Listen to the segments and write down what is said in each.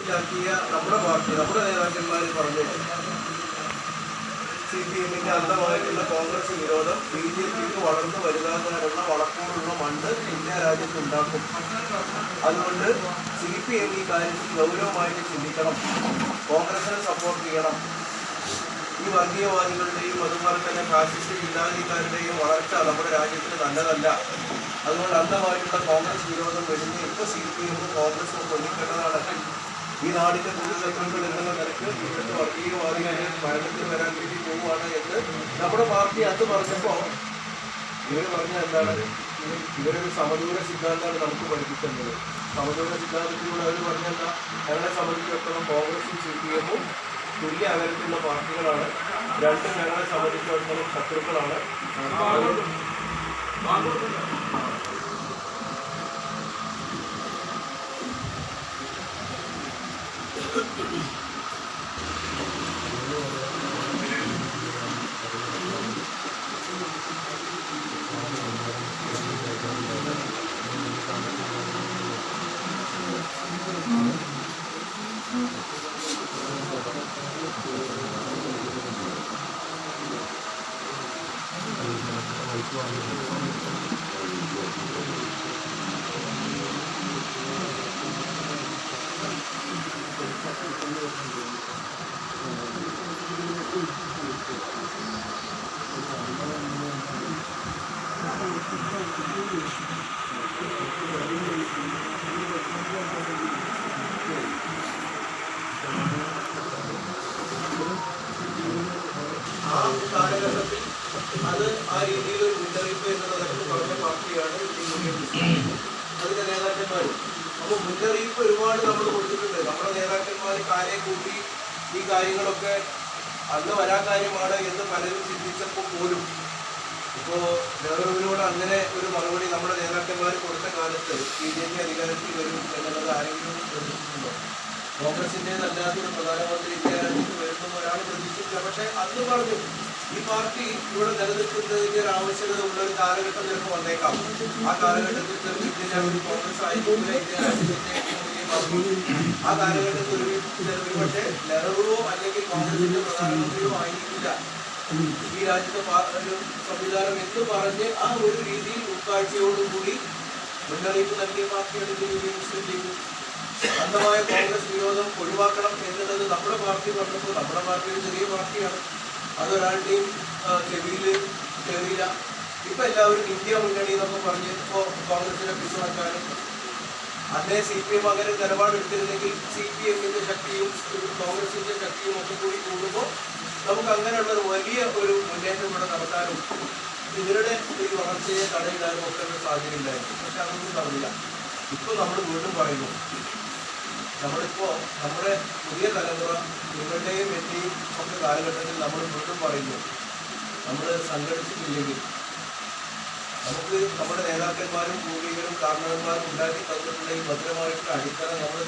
മനസ്സിലാക്കിയ നമ്മുടെ പാർട്ടി നമ്മുടെ നേതാക്കന്മാർ പറഞ്ഞു. സി പി എമ്മിന്റെ അന്തമായിട്ടുള്ള കോൺഗ്രസ് വിരോധം ബി ജെ പിക്ക് വളർന്നു വലുതാകാനുള്ള വളക്കൂറുള്ള മണ്ണ് ഇന്ത്യ രാജ്യത്ത് ഉണ്ടാക്കും അതുകൊണ്ട് സി പി എം ഈ കാര്യത്തിൽ ഗൗരവമായിട്ട് ചിന്തിക്കണം. കോൺഗ്രസിനെ സപ്പോർട്ട് ചെയ്യണം. ഈ വർഗീയവാദികളുടെയും അതുപോലെ തന്നെ ഫാസിസ്റ്റ് ജില്ലാധികാരുടെയും വളർച്ച നമ്മുടെ രാജ്യത്തിന് നല്ലതല്ല. അതുകൊണ്ട് അന്ധമായിട്ടുള്ള കോൺഗ്രസ് വിരോധം വരുന്ന ഇപ്പോൾ സി പി എമ്മും കോൺഗ്രസും കൊല്ലിക്കേണ്ടതാണ് ഈ നാടിന്റെ പൊതുശത്രുക്കൾ എന്നുള്ള നിലയ്ക്ക് ഇവിടുത്തെ വർഗീയവാദികളെ ഭരണത്തിൽ വരാൻ വേണ്ടി പോവുകയാണ് എന്ന് നമ്മുടെ പാർട്ടി അത് പറഞ്ഞപ്പോ ഇവർ പറഞ്ഞ എന്താണ്? ഇവരൊരു സമദൂര സിദ്ധാന്തമാണ് നമുക്ക് പഠിപ്പിക്കുന്നത് സമദൂര സിദ്ധാന്തത്തിലൂടെ അവർ പറഞ്ഞെന്താ ഞങ്ങളെ സംബന്ധിച്ചിടത്തോളം കോൺഗ്രസും സി പി എമ്മും തുല്യ അകലത്തിലുള്ള പാർട്ടികളാണ്. രണ്ടും ഞങ്ങളെ സംബന്ധിച്ചിടത്തോളം ശത്രുക്കളാണ്. ആ കാലഘട്ടത്തിൽ അത് ആ രീതിയിൽ ഒരു മുന്നറിയിപ്പ് എന്നുള്ള തരത്തിൽ പറഞ്ഞ പാർട്ടിയാണ് അതിന്റെ നേതാക്കന്മാർ അപ്പോൾ മുന്നറിയിപ്പ് ഒരുപാട് നമ്മൾ കൊടുത്തിട്ടുണ്ട്. നമ്മുടെ നേതാക്കന്മാര് കാലെ കൂട്ടി ഈ കാര്യങ്ങളൊക്കെ അന്ന് വരാൻ കാര്യമാണ് എന്ന് പലരും ചിന്തിച്ചപ്പോൾ പോലും. ഇപ്പോ നെഹ്റുവിനോട് അങ്ങനെ ഒരു മറുപടി നമ്മുടെ നേതാക്കന്മാർ കൊടുത്ത കാലത്ത് ബി ജെ പി അധികാരത്തിൽ വരും എന്നുള്ളത് ആരെങ്കിലും പ്രതീക്ഷിച്ചിട്ടുണ്ടോ ഒരു പ്രധാനമന്ത്രി രാജ്യത്ത് വരുമെന്ന് ഒരാൾ പ്രതീക്ഷിച്ചില്ല പക്ഷെ അന്ന് പറഞ്ഞു ഈ പാർട്ടി ഇവിടെ നിലനിൽക്കുന്നതിന്റെ ഒരു ആവശ്യകത ഉള്ള ഒരു കാലഘട്ടം ചിലപ്പോൾ വന്നേക്കാം. ആ കാലഘട്ടത്തിൽ കോൺഗ്രസ് പാർട്ടി. ആ കാലഘട്ടത്തിൽ പക്ഷേ നെഹ്റുവോ അല്ലെങ്കിൽ കോൺഗ്രസിന്റെ പ്രധാനമന്ത്രിയോ ആയിരിക്കില്ല. ഈ രാജ്യത്തെ സംവിധാനം എന്ന് പറഞ്ഞ് ആ ഒരു രീതിയിൽ ഉൾക്കാഴ്ചയോടുകൂടി മുന്നറിയിപ്പ് നൽകിയ പാർട്ടിയാണ് ഇന്ത്യൻ യൂണിയൻ മുസ്ലിം ലീഗ് അന്ധമായ കോൺഗ്രസ് വിരോധം ഒഴിവാക്കണം എന്നുള്ളത് നമ്മുടെ പാർട്ടി പറഞ്ഞപ്പോൾ നമ്മുടെ പാർട്ടി ഒരു ചെറിയ പാർട്ടിയാണ്. അതൊരാളുടെയും ചെവിയിൽ ചെറിയില്ല ഇപ്പം എല്ലാവരും ഇന്ത്യ മുന്നണി എന്നൊക്കെ പറഞ്ഞ് ഇപ്പോൾ കോൺഗ്രസിനെ പിന്തുണക്കാനും അതേ സി പി എം അങ്ങനെ നിലപാടെടുത്തിരുന്നെങ്കിൽ സി പി എമ്മിന്റെ ശക്തിയും കോൺഗ്രസിന്റെ ശക്തിയും ഒക്കെ കൂടി കൂടുമ്പോൾ നമുക്ക് അങ്ങനെയുള്ള ഒരു വലിയ ഒരു മുന്നേറ്റം ഇവിടെ നടത്താനും ഇവരുടെ ഈ വളർച്ചയെ തടയിടാനും ഒക്കെ ഒരു സാധ്യത ഉണ്ടായിരുന്നു. പക്ഷെ അതൊന്നും നടന്നില്ല. ഇപ്പോൾ നമ്മൾ വീണ്ടും പറയുന്നു നമ്മളിപ്പോ നമ്മുടെ പുതിയ തലമുറ നിങ്ങളുടെയും വ്യക്തിയും ഒക്കെ കാലഘട്ടത്തിൽ നമ്മൾ വീണ്ടും പറയുന്നു. നമ്മൾ സംഘടിച്ചിട്ടില്ലെങ്കിൽ നമുക്ക് നമ്മുടെ നേതാക്കന്മാരും പൂർവികരും കാരണവന്മാരും ഉണ്ടാക്കി തന്നിട്ടുള്ള ഈ ഭദ്രമായിട്ടുള്ള അടിത്തറ നമ്മൾ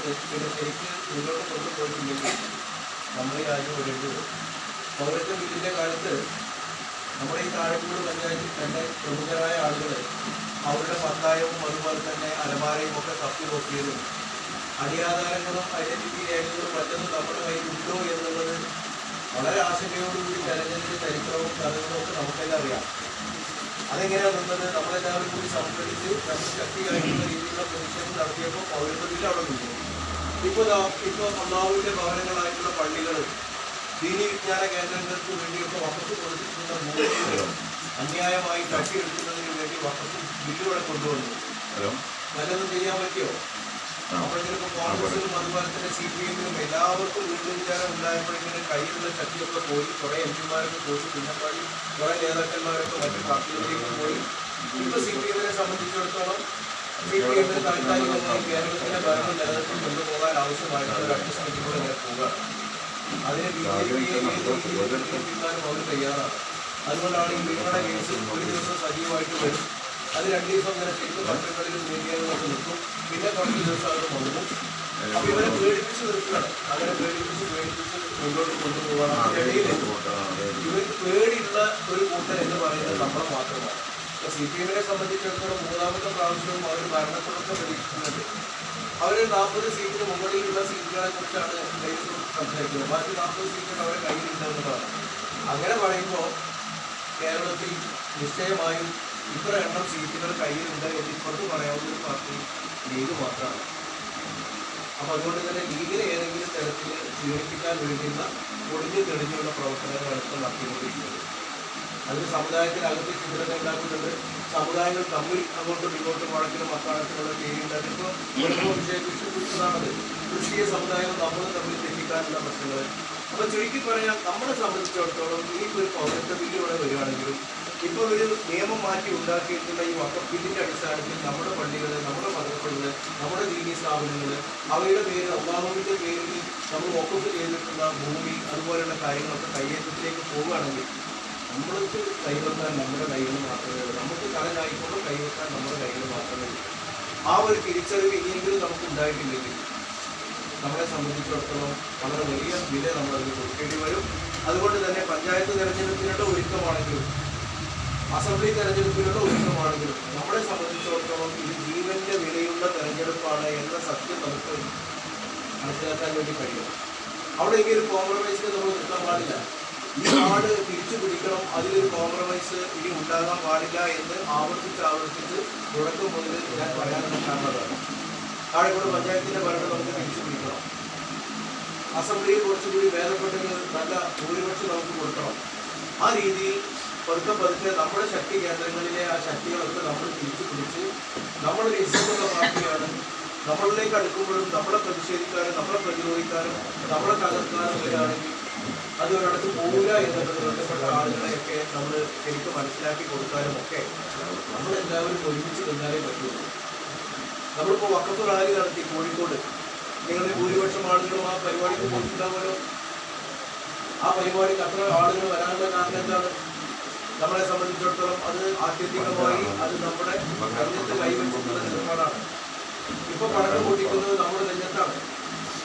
ശരിക്ക് മുന്നോട്ട് കൊണ്ടുപോയിട്ടില്ലെങ്കിൽ നമ്മൾ ഈ രാജ്യം വരും പൗരത്വ ബില്ലിന്റെ കാലത്ത് നമ്മുടെ ഈ താഴെക്കൂട് പഞ്ചായത്തിൽ തന്നെ പ്രമുഖരായ ആളുകൾ അവരുടെ പത്തായവും അതുപോലെ തന്നെ അലമാരയും ഒക്കെ തപ്പി നോക്കിയതും അടിയാധാരങ്ങളും ഐഡന്റിറ്റി രേഖകളും മറ്റൊന്നും നമ്മുടെ കയ്യിൽ ഉണ്ടോ എന്നുള്ളത് വളരെ ആശങ്കയോടുകൂടി തെരഞ്ഞെടുപ്പ് ചരിത്രവും കഥകളും ഒക്കെ നമുക്കെല്ലാം അറിയാം. അതെങ്ങനെയാണ് നിന്നത് നമ്മളെല്ലാവരും കൂടി സംഘടിച്ച് നമ്മൾ കഴിക്കുന്ന രീതിയിലുള്ള പ്രതിഷേധം നടത്തിയപ്പോൾ പൗരത്വത്തിൽ അവിടെ നിന്നു. ഇപ്പോൾ ഇപ്പോൾ ഒന്നാവിന്റെ ഭവനങ്ങളായിട്ടുള്ള പള്ളികൾ ദീനി വിജ്ഞാന കേന്ദ്രങ്ങൾക്ക് വേണ്ടിയൊക്കെ വക്കത്ത് കൊടുത്തിട്ടുള്ള ഭൂമികൾ അന്യായമായി തട്ടിയെടുക്കുന്നതിന് വേണ്ടി വക്കത്ത് ബില്ലുകളെ കൊണ്ടുവന്നു. നല്ലതും ചെയ്യാൻ പറ്റിയോ അപ്പോഴേക്കും കോൺഗ്രസിനും അതുപോലെ തന്നെ സി പി എമ്മിനും എല്ലാവർക്കും ഉണ്ടായപ്പോഴെങ്കിലും കയ്യിലുള്ള ശക്തിയൊക്കെ പോയി. കുറേ എം പിമാരൊക്കെ പോയി. പിന്നപ്പാടി കുറെ നേതാക്കന്മാരൊക്കെ മറ്റു പാർട്ടികളിലേക്ക് പോയി. ഇപ്പൊ സി പി എമ്മിനെ സംബന്ധിച്ചിടത്തോളം സി പി എമ്മിന് താൽക്കാലികമായി കേരളത്തിലെ ഭരണം നിലനിർത്തി കൊണ്ടുപോകാൻ ആവശ്യമായിട്ടുള്ള ഒരു അഡ്ജസ്റ്റ്മെന്റിലൂടെ ഇങ്ങനെ പോവുക അതിന് ബി ജെ പിയെ പിന്തുണയ്ക്കാനും അവർ തയ്യാറാണ്. അതുകൊണ്ടാണ് ഈ നിങ്ങളുടെ കേസ് ഒരു ദിവസം സജീവമായിട്ട് വരും. അത് രണ്ട് ദിവസം വരെ ശരിക്കും പത്രങ്ങളിലും മീഡിയകളിലൊക്കെ നിൽക്കും. പിന്നെ കുറച്ച് ദിവസം അത് വന്നു അപ്പൊ ഇവരെ പേടിപ്പിച്ച് നിർത്തുകയാണ്. അങ്ങനെ പേടിപ്പിച്ച് പേടിപ്പിച്ച് മുന്നോട്ട് കൊണ്ടുപോകാൻ അതിനിടയിൽ ഇവർക്ക് പേടിയുള്ള ഒരു കൂട്ടർ എന്ന് പറയുന്നത് നമ്മളെ മാത്രമാണ്. സി പി എമ്മിനെ സംബന്ധിച്ചിടത്തോളം മൂന്നാമത്തെ പ്രാവശ്യവും അവർ ഭരണത്തിലൊക്കെ പ്രതീക്ഷിക്കുന്നുണ്ട് അവർ നാൽപ്പത് സീറ്റിന് മുകളിലുള്ള സീറ്റുകളെ കുറിച്ചാണ് സംസാരിക്കുന്നത്. ബാക്കി നാൽപ്പത് സീറ്റുകൾ അവരെ കയ്യിലുണ്ടെന്നുള്ളതാണ് അങ്ങനെ പറയുമ്പോൾ കേരളത്തിൽ നിശ്ചയമായും ഇത്ര എണ്ണം സീറ്റുകൾ കയ്യിലുണ്ട് എന്ന് ഇപ്പുറത്ത് പറയാവുന്ന ഒരു പാർട്ടി ലീഗ് മാത്രമാണ്. അപ്പൊ അതുകൊണ്ട് തന്നെ ലീഗിൽ ഏതെങ്കിലും തരത്തിൽ പീഡിപ്പിക്കാൻ വേണ്ടിയുള്ള ഒളിഞ്ഞു തെളിഞ്ഞുള്ള പ്രവർത്തനങ്ങളാണ് ഇപ്പോൾ നടത്തിക്കൊണ്ടിരിക്കുന്നത് അതിന് സമുദായത്തിനകത്ത് ചിന്തകൾ ഉണ്ടാക്കുന്നുണ്ട്. സമുദായങ്ങൾ തമ്മിൽ അങ്ങോട്ടും ഇങ്ങോട്ടും വഴക്കിലും അക്കാലത്തിലുള്ള പേരുണ്ട് അതിപ്പോൾ ഓരോ വിഷയം വിഷയപ്പെട്ടതാണത് ക്രിസ്തീയ സമുദായവും നമ്മൾ തമ്മിൽ തെറ്റിക്കാനുള്ള പ്രശ്നങ്ങൾ അപ്പൊ ചുരുക്കി പറയാം നമ്മളെ സംബന്ധിച്ചിടത്തോളം ഈ ഒരു പൗരത്വ ബില്ല് വരികയാണെങ്കിലും ഇപ്പോൾ ഒരു നിയമം മാറ്റി ഉണ്ടാക്കിയിട്ടുള്ള ഈ വക്കം ബില്ലിന്റെ അടിസ്ഥാനത്തിൽ നമ്മുടെ പള്ളികൾ നമ്മുടെ മതപ്പള്ളികൾ നമ്മുടെ ദീനീ സ്ഥാപനങ്ങൾ അവയുടെ പേര് അള്ളാഹുവിന്റെ പേരിൽ നമ്മൾ വക്കപ്പ് ചെയ്തിട്ടുള്ള ഭൂമി അതുപോലെയുള്ള കാര്യങ്ങളൊക്കെ കയ്യേറ്റത്തിലേക്ക് പോവുകയാണെങ്കിൽ നമ്മൾക്ക് കൈവെക്കാൻ നമ്മുടെ കൈകൾ മാത്രമേ നമുക്ക് കടലായിക്കൊണ്ട് കൈവെക്കാൻ നമ്മുടെ കൈകൾ മാത്രമേ ആ ഒരു തിരിച്ചറിവ് ഇനിയെങ്കിലും നമുക്ക് ഉണ്ടായിട്ടില്ലെങ്കിൽ നമ്മളെ സംബന്ധിച്ചിടത്തോളം വളരെ വലിയ വില നമ്മൾ അതിന് കൊടുക്കേണ്ടി വരും. അതുകൊണ്ട് തന്നെ പഞ്ചായത്ത് തെരഞ്ഞെടുപ്പിനുള്ള ഒരുക്കമാണെങ്കിലും അസംബ്ലി തെരഞ്ഞെടുപ്പിലുള്ള ഉത്സവമാണെങ്കിലും നമ്മളെ സംബന്ധിച്ചിടത്തോളം ഇത് ജീവന്റെ വിലയുള്ള തെരഞ്ഞെടുപ്പാണ് എന്ന സത്യം നമുക്ക് മനസ്സിലാക്കാൻ വേണ്ടി കഴിയും. അവിടെ ഇങ്ങനെ ഒരു കോംപ്രമൈസിന് നമ്മൾ നിർത്താൻ പാടില്ല. ഈ നാട് തിരിച്ചു പിടിക്കണം അതിലൊരു കോംപ്രമൈസ് ഇനി ഉണ്ടാകാൻ പാടില്ല എന്ന് ആവർത്തിച്ച് ആവർത്തിച്ച് തുടക്കം മുതൽ ഞാൻ പറയാൻ കാരണം അതാണ് താഴെക്കൂടെ പഞ്ചായത്തിന്റെ ഭരണം നമുക്ക് തിരിച്ചു പിടിക്കണം. അസംബ്ലിയിൽ കുറച്ചുകൂടി ഭേദപ്പെട്ടത് നല്ല ഭൂരിപക്ഷം നമുക്ക് കൊടുക്കണം. ആ രീതിയിൽ പതുക്കെ പതുക്കെ നമ്മുടെ ശക്തി കേന്ദ്രങ്ങളിലെ ആ ശക്തികളൊക്കെ നമ്മൾ തിരിച്ചു പിടിച്ച് നമ്മളൊരു ഇഷ്ടമുള്ള പാർട്ടിയാണ് നമ്മളിലേക്ക് അടുക്കുമ്പോഴും നമ്മളെ പ്രതിഷേധിക്കാനും നമ്മളെ പ്രതിരോധിക്കാനും നമ്മളെ തകർക്കാനും വരികയാണെങ്കിൽ അത് ഒരിടത്ത് പോവുക എന്നുള്ളത് ബന്ധപ്പെട്ട ആളുകളെയൊക്കെ നമ്മൾ ശരിക്കും മനസ്സിലാക്കി കൊടുക്കാനും ഒക്കെ നമ്മളെല്ലാവരും ഒരുമിച്ച് നിന്നാലേ പറ്റുള്ളൂ. നമ്മളിപ്പോൾ വക്കത്ത് റാലി നടത്തി കോഴിക്കോട്. നിങ്ങളുടെ ഭൂരിപക്ഷം ആളുകളും ആ പരിപാടിക്ക് പോയിട്ടുണ്ടാവുമല്ലോ? ആ പരിപാടിക്ക് അത്ര ആളുകൾ വരാനുള്ള കാരണം എന്താണ്? നമ്മളെ സംബന്ധിച്ചിടത്തോളം അത് ആത്യന്തികമായി അത് നമ്മുടെ നെഞ്ചത്ത് കൈവച്ചിട്ടുള്ള നിലപാടാണ് ഇപ്പൊ പടക്കം നമ്മുടെ രംഗത്താണ്.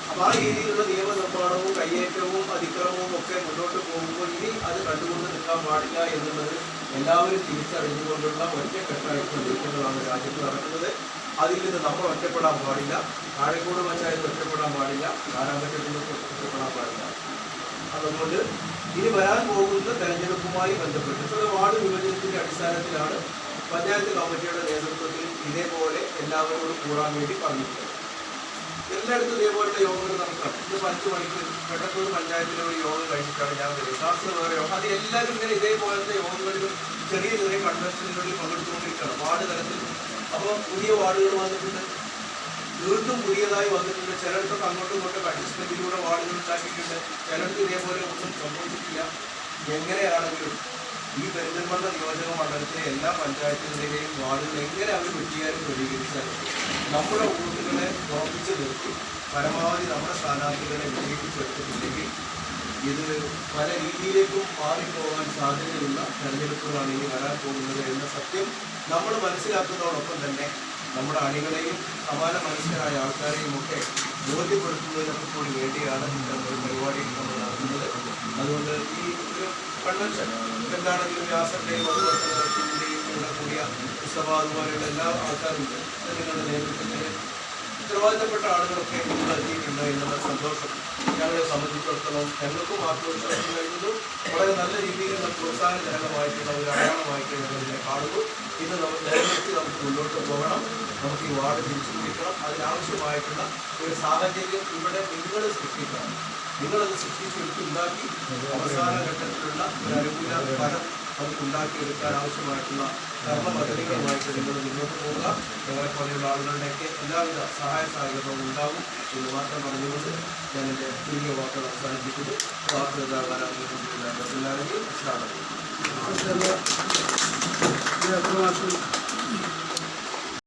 അപ്പൊ ആ രീതിയിലുള്ള നിയമനിർമ്മാണവും കയ്യേറ്റവും അതിക്രമവും ഒക്കെ മുന്നോട്ട് പോകുമ്പോൾ ഇനി അത് കണ്ടുകൊണ്ട് നിൽക്കാൻ പാടില്ല എന്നുള്ളത് എല്ലാവരും തിരിച്ചറിഞ്ഞുകൊണ്ടുള്ള ഒറ്റക്കെട്ടായിട്ടുള്ള നീക്കങ്ങളാണ് രാജ്യത്ത് നടക്കുന്നത്. അതിൽ നിന്ന് നമ്മൾ ഒറ്റപ്പെടാൻ പാടില്ല. കാഴക്കോട് പഞ്ചായത്ത് ഒറ്റപ്പെടാൻ പാടില്ല. കാരാമ്പറ്റത്തിൽ ഒറ്റപ്പെടാൻ പാടില്ല. അതുകൊണ്ട് ഇനി വരാൻ പോകുന്ന തെരഞ്ഞെടുപ്പുമായി ബന്ധപ്പെട്ട് ചില വാർഡ് വിഭജനത്തിന്റെ അടിസ്ഥാനത്തിലാണ് പഞ്ചായത്ത് കമ്മിറ്റിയുടെ നേതൃത്വത്തിൽ ഇതേപോലെ എല്ലാവരോടും കൂടാൻ വേണ്ടി പറഞ്ഞിട്ടുള്ളത്. എല്ലായിടത്തും ഇതേപോലത്തെ യോഗങ്ങൾ നടക്കണം. ഇന്ന് പഞ്ച് മണിക്ക് പെട്ടെന്ന് പഞ്ചായത്തിലെ ഒരു യോഗം കഴിഞ്ഞിട്ടാണ് ഞാൻ വരുന്നത്. ശാസ്ത്ര വേറെ യോഗം. അത് എല്ലാവരും ഇങ്ങനെ ഇതേപോലത്തെ യോഗങ്ങളിലും ചെറിയ ചെറിയ കൺവെൻഷനുകളിൽ പങ്കെടുത്തുകൊണ്ടിരിക്കണം വാർഡ് തലത്തിൽ അപ്പോൾ പുതിയ വാർഡുകൾ വന്നിട്ടുണ്ട്. വീണ്ടും പുതിയതായി വന്നിട്ടുണ്ട്. ചിലയിടത്തൊക്കെ അങ്ങോട്ടും ഇങ്ങോട്ടും അഡ്ജസ്റ്റ്മെന്റിലൂടെ വാർഡുകൾ ഉണ്ടാക്കിയിട്ടുണ്ട്. ചിലയിടത്ത് ഇതേപോലെ ഒന്നും സംഭവിച്ചിട്ടില്ല. എങ്ങനെയാണെങ്കിലും ഈ പെരിന്തൽമണ്ണ നിയോജക മണ്ഡലത്തിലെ എല്ലാ പഞ്ചായത്തുകളിലെയും വാർഡുകൾ എങ്ങനെ അവർ വെട്ടിയാലും ക്രമീകരിച്ചാലും നമ്മുടെ വോട്ടുകളെ ഉറപ്പിച്ചു നിർത്തി പരമാവധി നമ്മുടെ സ്ഥാനാർത്ഥികളെ വിജയിപ്പിച്ചെടുത്തിട്ടില്ലെങ്കിൽ ഇത് പല രീതിയിലേക്കും മാറിപ്പോകാൻ സാധ്യതയുള്ള തെരഞ്ഞെടുപ്പുകളാണ് ഇനി വരാൻ പോകുന്നത് എന്ന സത്യം നമ്മൾ മനസ്സിലാക്കുന്നതോടൊപ്പം തന്നെ നമ്മുടെ അണികളെയും സമാന മനുഷ്യരായ ആൾക്കാരെയും ഒക്കെ ബോധ്യപ്പെടുത്തുന്നതിനൊക്കെ കൂടി വേണ്ടിയാണ് ഇത്തരം ഒരു പരിപാടി നമ്മൾ നടത്തുന്നത്. അതുകൊണ്ട് ഈ ഒരു കൺവെൻഷൻ എന്താണെങ്കിലും വ്യാസന്റെയും അതുപോലെ തന്നെ റഷീദിന്റെയും ഇവിടെ കൂടിയ ഉത്സവ അതുപോലെയുള്ള എല്ലാ ആൾക്കാരും നിങ്ങളുടെ നേതൃത്വത്തിൽ ഉത്തരവാദിത്തപ്പെട്ട ആളുകളൊക്കെ ഇവിടെ എത്തിയിട്ടുണ്ട് എന്നുള്ള സന്തോഷം. ഞങ്ങളെ സംബന്ധിച്ചിടത്തോളം ഞങ്ങൾക്കും ആത്മവിശ്വാസം കഴിയുന്നു വളരെ നല്ല രീതിയിൽ പ്രോത്സാഹനജനകമായിട്ടുള്ള ഒരു അടയാളമായിട്ട് ഞങ്ങൾ ഇതിനെ കാണുന്നു. ഇന്ന് നമ്മൾ നേരത്തെ നമുക്ക് മുന്നോട്ട് പോകണം. നമുക്ക് ഈ വാർഡ് തിരിച്ചു പിടിക്കണം അതിനാവശ്യമായിട്ടുള്ള ഒരു സാഹചര്യം ഇവിടെ നിങ്ങൾ സൃഷ്ടിക്കണം. നിങ്ങളത് സൃഷ്ടിച്ചെടുത്ത് ഉണ്ടാക്കി അവസാന ഘട്ടത്തിലുള്ള ഒരു അനുകൂല ഫലം നമുക്ക് ഉണ്ടാക്കിയെടുക്കാൻ ആവശ്യമായിട്ടുള്ള കർമ്മ പദ്ധതികളുമായിട്ട് നിങ്ങൾ മുന്നോട്ട് പോവുക. ഞങ്ങളെ പോലെയുള്ള ആളുകളുടെയൊക്കെ എല്ലാവിധ സഹായ സഹകരണവും ഉണ്ടാകും എന്ന് മാത്രം പറഞ്ഞുകൊണ്ട് ഞാൻ എന്റെ ചുരുങ്ങിയ വാക്കുകൾ അവസാനിപ്പിക്കുന്നു. വാക്കുകൾ എല്ലാവരും മാസം